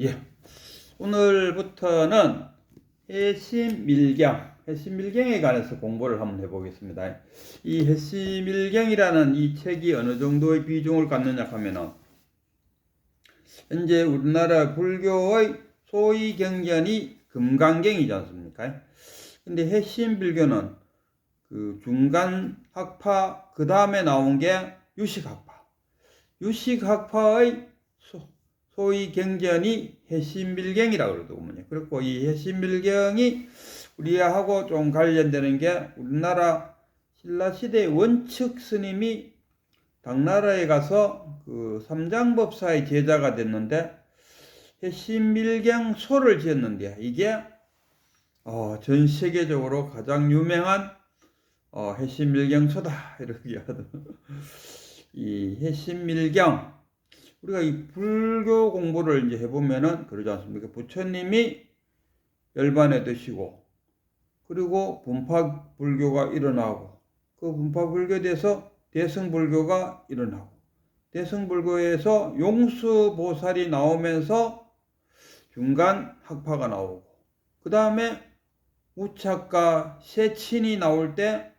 예. 오늘부터는 해심밀경, 해심밀경에 관해서 공부를 한번 해보겠습니다. 이 해심밀경이라는 이 책이 어느 정도의 비중을 갖느냐 하면은 현재 우리나라 불교의 소위 경전이 금강경이지 않습니까? 근데 해심불교는 그 중간 학파 그 다음에 나온 게 유식학파. 유식학파의 소, 소위 경전이 해심밀경이라고 그러더군요. 그렇고 이 해심밀경이 우리하고 좀 관련되는 게 우리나라 신라 시대 원측 스님이 당나라에 가서 그 삼장법사의 제자가 됐는데 해심밀경 소를 지었는데 이게 어, 전 세계적으로 가장 유명한 어, 해심밀경 소다 이렇게 하던 이 해심밀경 우리가 이 불교 공부를 이제 해보면은 그러지 않습니까? 부처님이 열반에 드시고 그리고 분파 불교가 일어나고 그 분파 불교에 대해서 대승 불교가 일어나고 대승 불교에서 용수 보살이 나오면서 중간 학파가 나오고 그 다음에 우착과 세친이 나올 때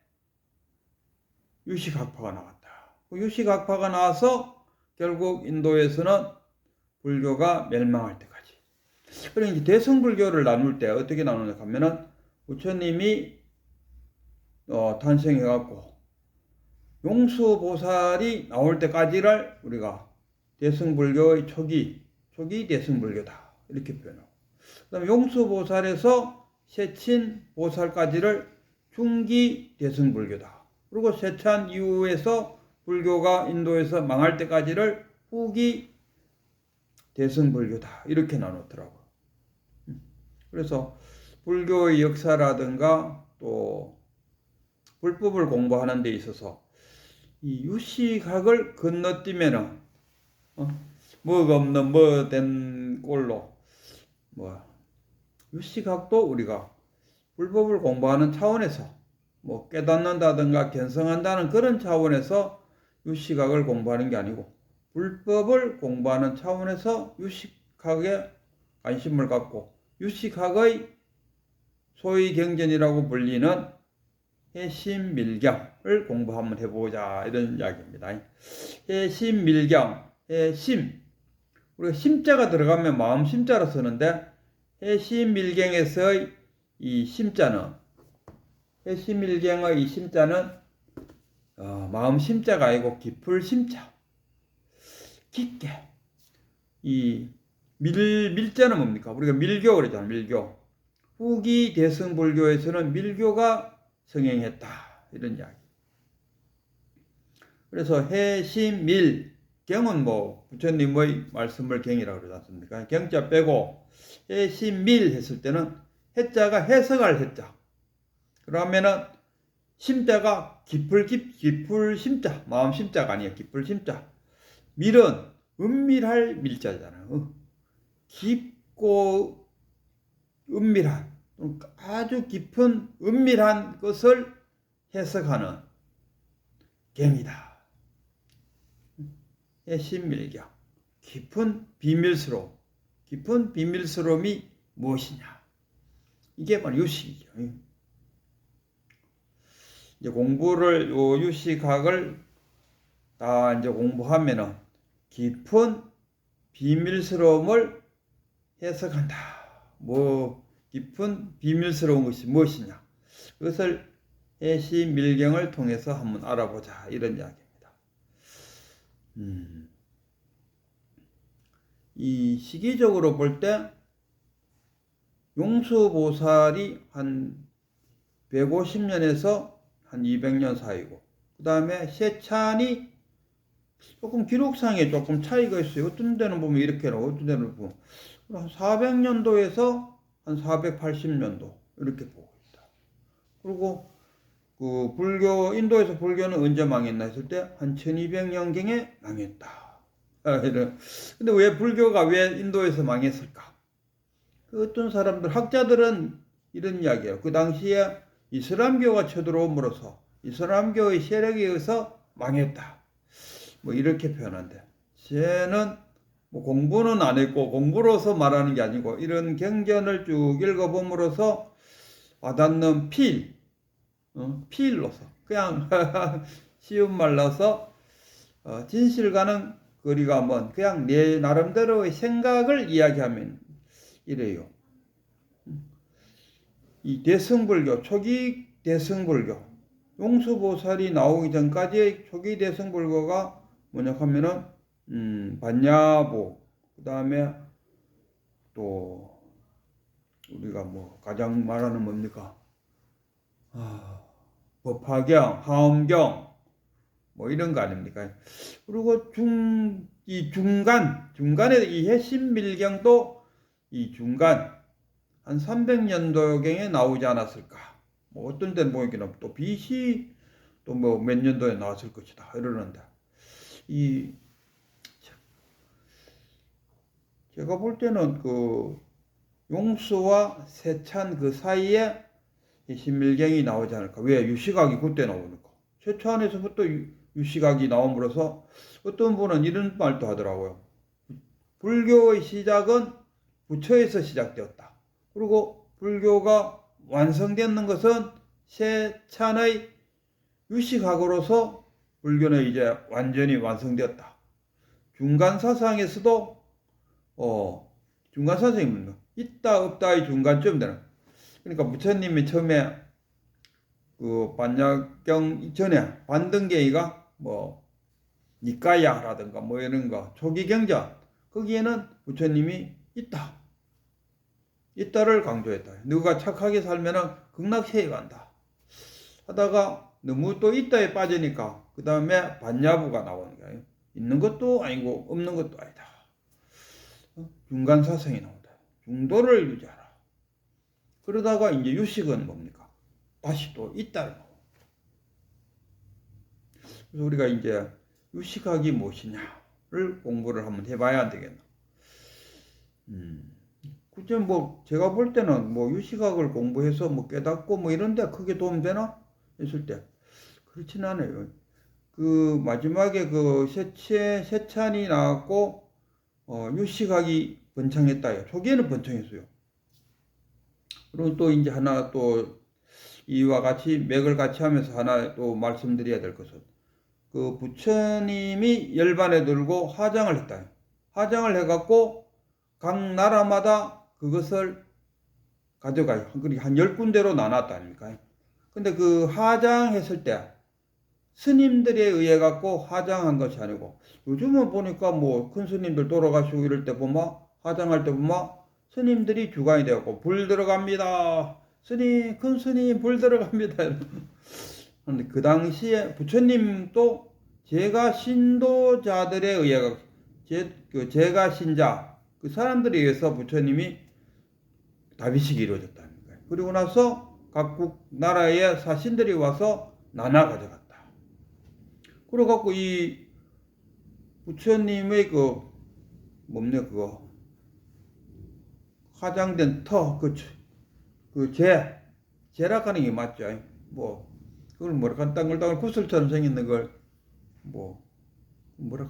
유식학파가 나왔다. 그 유식학파가 나와서 결국 인도에서는 불교가 멸망할 때까지. 그러니까 이제 대승불교를 나눌 때 어떻게 나누냐 하면은 부처님이 어, 탄생해갖고 용수보살이 나올 때까지를 우리가 대승불교의 초기, 초기 대승불교다. 이렇게 표현하고. 그 다음에 용수보살에서 세친보살까지를 중기 대승불교다. 그리고 세찬 이후에서 불교가 인도에서 망할 때까지를 후기 대승불교다. 이렇게 나눴더라고요. 음. 그래서 불교의 역사라든가 또 불법을 공부하는 데 있어서 이 유식학을 건너뛰면은 어? 뭐가 없는 뭐 된 꼴로 뭐 유식학도 우리가 불법을 공부하는 차원에서 뭐 깨닫는다든가 견성한다는 그런 차원에서 유식학을 공부하는 게 아니고 불법을 공부하는 차원에서 유식학에 관심을 갖고 유식학의 소위 경전이라고 불리는 해심밀경을 공부 한번 해보자 이런 이야기입니다. 해심밀경, 해심 우리가 심자가 들어가면 마음 심자로 쓰는데 해심밀경에서의 이 심자는 해심밀경의 이 심자는 어, 마음 심자가 아니고 깊을 심자 깊게 이 밀, 밀자는 뭡니까? 우리가 밀교 그러잖아 밀교 후기 대승불교에서는 밀교가 성행했다. 이런 이야기. 그래서 해심밀 경은 뭐 부처님의 말씀을 경이라고 그러지 않습니까? 경자 빼고 해심밀 했을 때는 해자가 해석할 해자. 그러면은 심자가 깊을 깊 깊을 심자 마음 심자가 아니에요. 깊을 심자. 밀은 은밀할 밀자잖아요. 깊고 은밀한 아주 깊은 은밀한 것을 해석하는 경이다. 해심밀경. 깊은 비밀스러움. 깊은 비밀스러움이 무엇이냐. 이게 바로 유식이죠. 이제 공부를, 요 유식학을 다 이제 공부하면은 깊은 비밀스러움을 해석한다. 뭐, 깊은 비밀스러운 것이 무엇이냐. 그것을 해시 밀경을 통해서 한번 알아보자. 이런 이야기입니다. 음. 이 시기적으로 볼 때 용수보살이 한 150년에서 한 200년 사이고 그 다음에 세찬이 조금 기록상에 조금 차이가 있어요. 어떤 데는 보면 이렇게 나오고 어떤 데는 보면 400년도에서 한 480년도 이렇게 보고 있다. 그리고 그 불교 인도에서 불교는 언제 망했나 했을 때 한 1200년경에 망했다. 아, 근데 왜 불교가 왜 인도에서 망했을까? 그 어떤 사람들 학자들은 이런 이야기예요. 그 당시에 이슬람교가 쳐들어옴으로써 이슬람교의 세력에 의해서 망했다. 뭐 이렇게 표현한대. 쟤는 뭐 공부는 안 했고 공부로서 말하는 게 아니고 이런 경전을 쭉 읽어봄으로써 와닿는 필, 어, 필로서 그냥 쉬운 말로서 어, 진실과는 거리가 먼 그냥 내 나름대로의 생각을 이야기하면 이래요. 이 대승불교 초기 대승불교 용수보살이 나오기 전까지의 초기 대승불교가 뭐냐 하면은 음, 반야보 그 다음에 또 우리가 뭐 가장 말하는 뭡니까? 아, 법화경, 하엄경 뭐 이런 거 아닙니까? 그리고 중, 이 중간, 중간에 이 해신밀경도 이 중간 한 300년도경에 나오지 않았을까? 뭐 어떤 데는 보기는 또 BC 또 뭐 몇 년도에 나왔을 것이다 이러는데 이 제가 볼 때는 그 용수와 세찬 그 사이에 이 신밀경이 나오지 않을까? 왜 유시각이 그때 나오니까? 세찬에서부터 유- 유시각이 나옴으로써 어떤 분은 이런 말도 하더라고요. 불교의 시작은 부처에서 시작되었다. 그리고 불교가 완성되는 것은 세찬의 유시각으로서 불교는 이제 완전히 완성되었다. 중간 사상에서도 어 중간 사상이 뭡니까? 있다 없다의 중간쯤 되는. 그러니까 부처님이 처음에 그 반야경 이전에 반등계의가 뭐 니까야라든가 뭐 이런 거 초기 경전 거기에는 부처님이 있다. 있다를 강조했다. 누가 착하게 살면은 극락세에 간다. 하다가 너무 또 있다에 빠지니까 그 다음에 반야부가 나오는 거예요. 있는 것도 아니고 없는 것도 아니다. 어? 중간 사성이 나온다. 중도를 유지하라. 그러다가 이제 유식은 뭡니까? 다시 또 있다를. 그래서 우리가 이제 유식학이 무엇이냐를 공부를 한번 해봐야 안 되겠나. 음. 그때 뭐 제가 볼 때는 뭐 유식학을 공부해서 뭐 깨닫고 뭐 이런데 크게 도움 되나 했을 때 그렇진 않아요. 그 마지막에 그 세체 세찬이 나왔고 어, 유식학이 번창했다요. 초기에는 번창했어요. 그리고 또 이제 하나 또 이와 같이 맥을 같이 하면서 하나 또 말씀드려야 될 것은 그 부처님이 열반에 들고 화장을 했다. 화장을 해갖고 각 나라마다 그것을 가져가요. 그리고 한열 군데로 나눴다 아닙니까? 근데 그 화장했을 때 스님들에 의해 갖고 화장한 것이 아니고 요즘은 보니까 뭐 큰 스님들 돌아가시고 이럴 때 보면 화장할 때 보면 스님들이 주관이 되었고 불 들어갑니다. 스님 큰 스님 불 들어갑니다. 그런데 그 당시에 부처님도 제가 신도자들에 의해 제, 그 제가 신자 그 사람들에 의해서 부처님이 다비식이 이루어졌답니다. 그리고 나서 각국 나라의 사신들이 와서 나눠 가져갔다. 그래갖고 이 부처님의 그 뭡니까 그거 화장된 터그 그 재, 재락하는 게 맞죠? 뭐 그걸 뭐라 땅글땅글 구슬처럼 생겼는 걸뭐 뭐라? 어,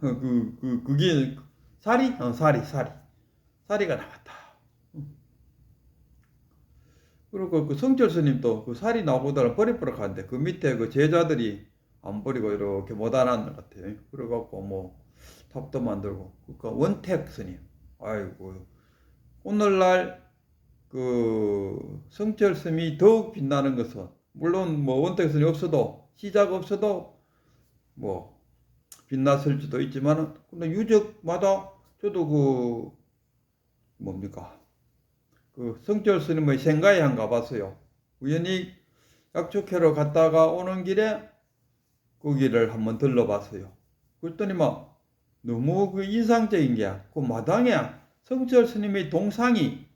그, 그, 그게 살이? 어, 살이, 살이. 살이가 나왔다. 그리고 그 성철 스님도 그 살이 나오보다는 버리버럭 하는데 그 밑에 그 제자들이 안 버리고 이렇게 못 안았는 것 같아요. 그래갖고 뭐 탑도 만들고. 그니까 원택 스님. 아이고. 오늘날 그 성철 스님이 더욱 빛나는 것은 물론 뭐 원택 스님 없어도 시작 없어도 뭐 빛났을지도 있지만은 근데 유적마다 저도 그 뭡니까 그 성철 스님의 생가에 한 가봤어요. 우연히 약초캐로 갔다가 오는 길에 거기를 한번 들러봤어요. 그랬더니 막 너무 그 인상적인 게 그 마당에 성철 스님의 동상이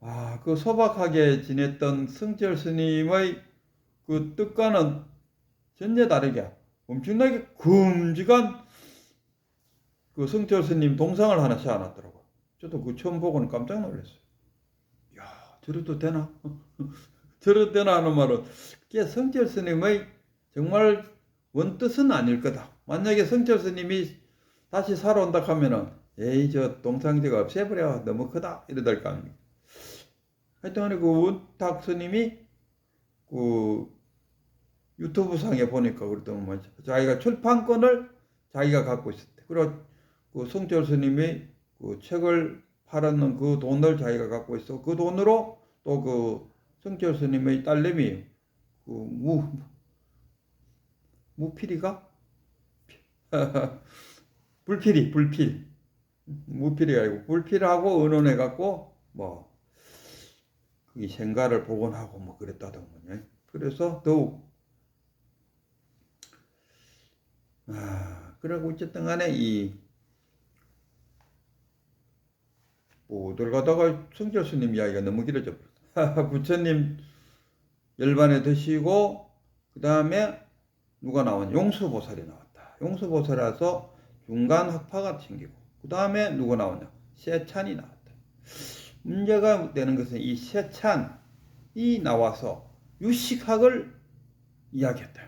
아, 그 소박하게 지냈던 성철 스님의 그 뜻과는 전혀 다르게 엄청나게 큼직한 그 성철 스님 동상을 하나 세워놨더라고. 저도 그 처음 보고는 깜짝 놀랐어요. 야, 저래도 되나? 저래도 되나 하는 말은 그게 성철 스님의 정말 원뜻은 아닐 거다. 만약에 성철 스님이 다시 살아온다 하면은 에이 저 동상제가 없애버려 너무 크다 이러될 거 아닙니까? 하여튼 그 원탁 스님이 그 유튜브 상에 보니까 그랬더니 뭐 자기가 출판권을 자기가 갖고 있었대. 그리고 그 성철 스님이 그 책을 팔았는 그 돈을 자기가 갖고 있어. 그 돈으로 또 그 성철 스님의 딸내미 그 무 무필이가 불필이 불필 무필이 아니고 불필하고 의논해 갖고 뭐 그게 생가를 복원하고 뭐 그랬다더군요. 그래서 더욱 아 그러고 어쨌든 간에 이 뭐들 가다가 성철 스님 이야기가 너무 길어져. 부처님 열반에 드시고 그 다음에 누가 나왔냐? 용수보살이 나왔다. 용수보살에서 중간 학파가 생기고 그 다음에 누가 나오냐? 세찬이 나왔다. 문제가 되는 것은 이 세찬이 나와서 유식학을 이야기했다.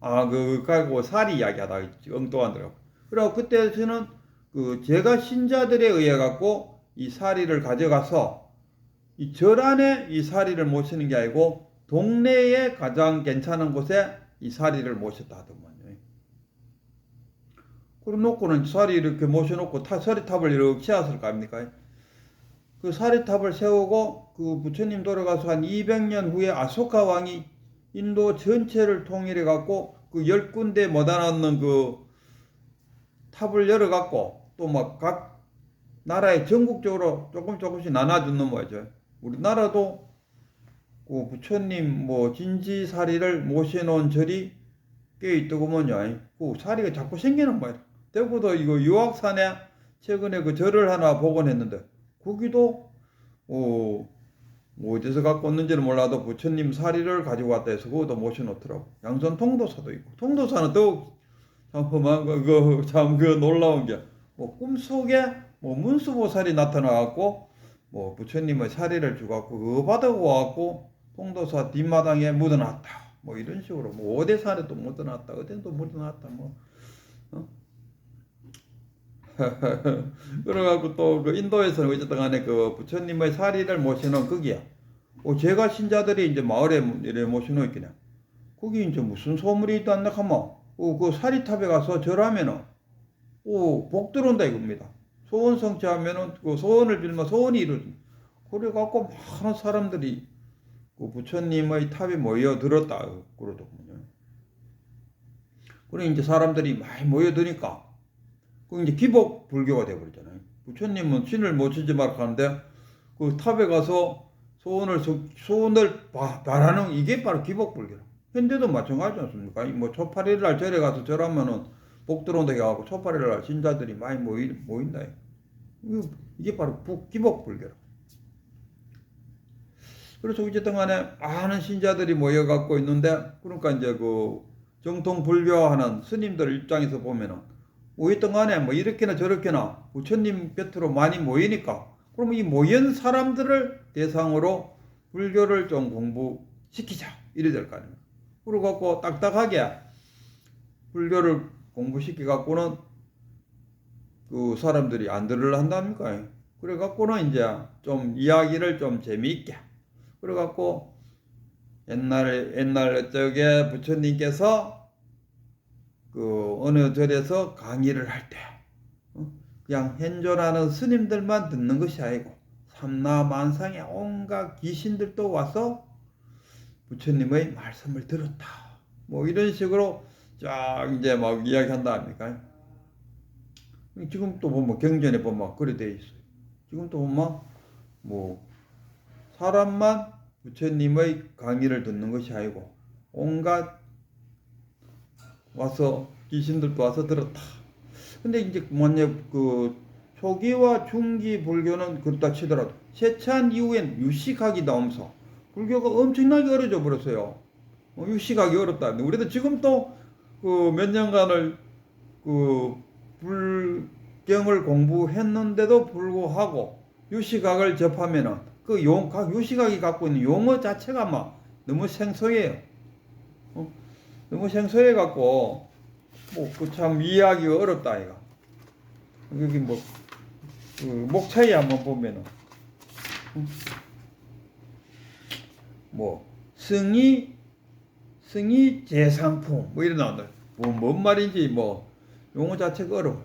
아, 그, 가고 살이 이야기하다. 엉뚱하더라고. 그리고 그때서는 그 제가 신자들에 의해 갖고 이 사리를 가져가서 이 절 안에 이 사리를 모시는 게 아니고 동네에 가장 괜찮은 곳에 이 사리를 모셨다 하더만요. 그래 놓고는 사리 이렇게 모셔놓고 타, 서리탑을 이렇게 세웠을 거 아닙니까? 그 사리탑을 세우고 그 부처님 돌아가서 한 200년 후에 아소카 왕이 인도 전체를 통일해 갖고 그 열 군데 모아 놓는 그 탑을 열어 갖고 또 막 각 나라에 전국적으로 조금 조금씩 나눠주는 거죠. 우리나라도 그 부처님 뭐 진지사리를 모셔놓은 절이 꽤 있더구먼요. 그 사리가 자꾸 생기는 거예요. 대구도 이거 유학산에 최근에 그 절을 하나 복원했는데 거기도 어, 뭐 어디서 갖고 왔는지는 몰라도 부처님 사리를 가지고 왔다 해서 그것도 모셔놓더라고. 양손 통도사도 있고 통도사는 더욱 참 험한 거, 그, 참, 그 놀라운 게, 뭐, 꿈속에, 뭐, 문수보살이 나타나갖고, 뭐, 부처님의 사리를 주갖고, 그거 받아고 와갖고, 통도사 뒷마당에 묻어놨다. 뭐, 이런 식으로, 뭐, 어디산에도 묻어놨다. 어디도 묻어놨다. 뭐, 어? 그래갖고 또 그 인도에서는 어쨌든 간에 그 부처님의 사리를 모시는 거기야. 어, 제가 신자들이 이제 마을에 이래 모시는 있겠네. 거기 이제 무슨 소물이 있다 하면, 어, 그 사리탑에 가서 절하면은, 어, 복 들어온다 이겁니다. 소원 성취하면은 그 소원을 빌면 소원이 이루어진다. 그래갖고 많은 사람들이 그 부처님의 탑에 모여들었다 그러더군요. 그래 이제 사람들이 많이 모여드니까 그 이제 기복 불교가 되어버렸잖아요. 부처님은 신을 모시지 말고 하는데 그 탑에 가서 소원을 소원을 바라는 이게 바로 기복 불교. 현대도 마찬가지지 않습니까? 뭐 초파리를 날 절에 가서 절하면은 복 들어온다 해갖고 초파리를 날 신자들이 많이 모이, 모인다. 이게 바로 기복 불교. 그래서 어쨌든 간에 많은 신자들이 모여갖고 있는데, 그러니까 이제 그 정통 불교하는 스님들 입장에서 보면은, 모였던 간에 뭐 이렇게나 저렇게나 부처님 곁으로 많이 모이니까, 그러면 이 모인 사람들을 대상으로 불교를 좀 공부시키자. 이래야 될거 아닙니까? 그러갖고 딱딱하게 불교를 공부시키 갖고는 그 사람들이 안 들으려 한답니까? 그래 갖고는 이제 좀 이야기를 좀 재미있게 그래 갖고 옛날에 옛날 저게 부처님께서 그 어느 절에서 강의를 할때 어? 그냥 현존하는 스님들만 듣는 것이 아니고 삼라만상의 온갖 귀신들도 와서 부처님의 말씀을 들었다. 뭐 이런 식으로 쫙 이제 막 이야기한다 합니까? 지금 또 보면 경전에 보면 그래 돼 있어요. 지금 또 보면 뭐 사람만 부처님의 강의를 듣는 것이 아니고 온갖 와서 귀신들도 와서 들었다. 근데 이제 만약 그 초기와 중기 불교는 그렇다 치더라도 세찬 이후엔 유식학이 나오면서 불교가 엄청나게 어려져 버렸어요. 어, 유식하기 어렵다. 우리도 지금 또 그 몇 년간을 그 불경을 공부했는데도 불구하고 유식학을 접하면은 그 용, 각 유식학이 갖고 있는 용어 자체가 막 너무 생소해요. 어? 너무 생소해 갖고 뭐 그 참 이해하기가 어렵다 이가 여기 뭐 그 목차이 한번 보면은 음, 뭐 승희 승희 재상품 뭐 이런 나온다 뭐 뭔 말인지 뭐 용어 자체가 어려워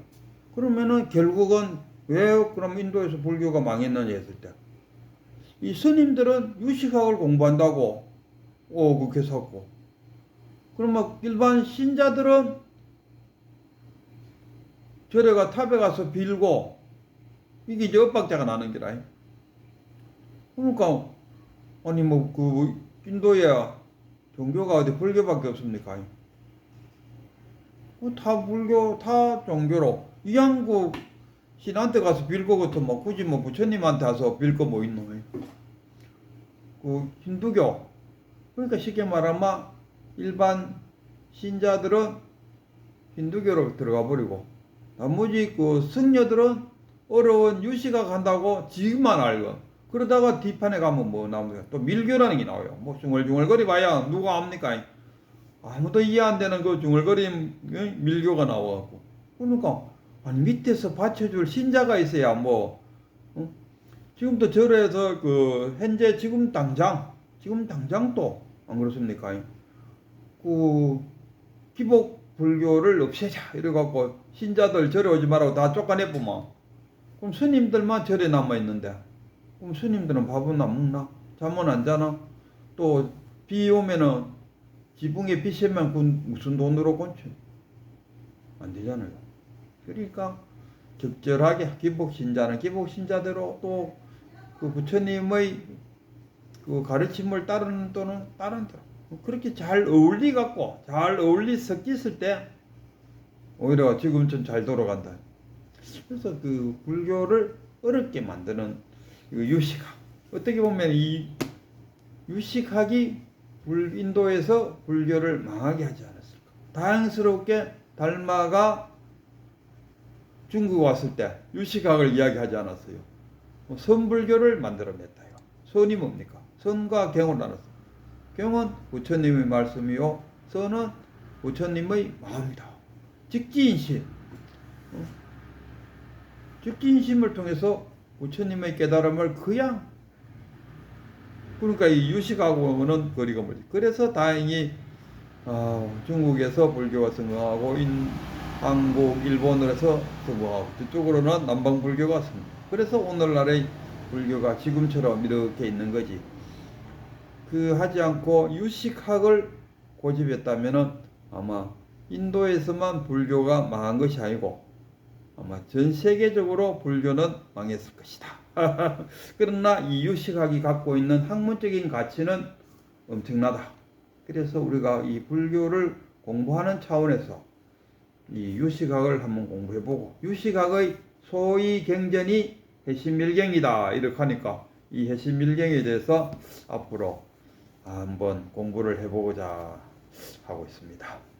그러면은 결국은 왜 그럼 인도에서 불교가 망했느냐 했을 때 이 스님들은 유식학을 공부한다고 오 그렇게 섰고. 그러면 일반 신자들은 절에가 탑에 가서 빌고 이게 이제 엇박자가 나는 게라. 그러니까 아니 뭐 그 인도에 종교가 어디 불교밖에 없습니까? 뭐다 불교 다 종교로 이양구 신한테 가서 빌고 같은 뭐 굳이 뭐 부처님한테 가서 빌거뭐 있노? 그 힌두교 그러니까 쉽게 말하면 일반 신자들은 힌두교로 들어가 버리고 나머지 그 승려들은 어려운 유시가 간다고 지금만 알고 그러다가 뒷판에 가면 뭐 나옵니까? 또 밀교라는 게 나와요. 뭐 중얼중얼거리 봐야 누가 압니까? 아무도 이해 안 되는 그 중얼거림 어? 밀교가 나와갖고 그러니까 아니 밑에서 받쳐줄 신자가 있어야 뭐 어? 지금도 절에서 그 현재 지금 당장 지금 당장 또 안 그렇습니까? 그 기복 불교를 없애자 이래갖고 신자들 절에 오지 말라고 다 쫓아내보면 그럼 스님들만 절에 남아 있는데 그럼 스님들은 밥은 안 먹나? 잠은 안 자나? 또 비 오면은 지붕에 비 쐬면 그 무슨 돈으로 건지 안 되잖아요. 그러니까 적절하게 기복 신자는 기복 신자대로 또 그 부처님의 그 가르침을 따르는 또는 다른 대로 그렇게 잘 어울리 갖고 잘 어울리 섞였을 때 오히려 지금쯤 잘 돌아간다. 그래서 그 불교를 어렵게 만드는 그 유식학 어떻게 보면 이 유식학이 불 인도에서 불교를 망하게 하지 않았을까? 다행스럽게 달마가 중국 왔을 때 유식학을 이야기하지 않았어요. 뭐 선불교를 만들어냈다요. 선이 뭡니까? 선과 경을 나눴어. 경은 부처님의 말씀이요. 선은 부처님의 마음이다. 직지인심. 어? 직지인심을 통해서 부처님의 깨달음을 그냥 그러니까 이 유식하고는 거리가 멀지. 그래서 다행히 어, 중국에서 불교가 성공하고 인, 한국, 일본에서 성공하고 저쪽으로는 남방 불교가 성공. 그래서 오늘날의 불교가 지금처럼 이렇게 있는 거지. 그 하지 않고 유식학을 고집했다면은 아마 인도에서만 불교가 망한 것이 아니고 아마 전 세계적으로 불교는 망했을 것이다. 그러나 이 유식학이 갖고 있는 학문적인 가치는 엄청나다. 그래서 우리가 이 불교를 공부하는 차원에서 이 유식학을 한번 공부해보고 유식학의 소위 경전이 해신밀경이다 이렇게 하니까 이 해신밀경에 대해서 앞으로 한번 공부를 해보고자 하고 있습니다.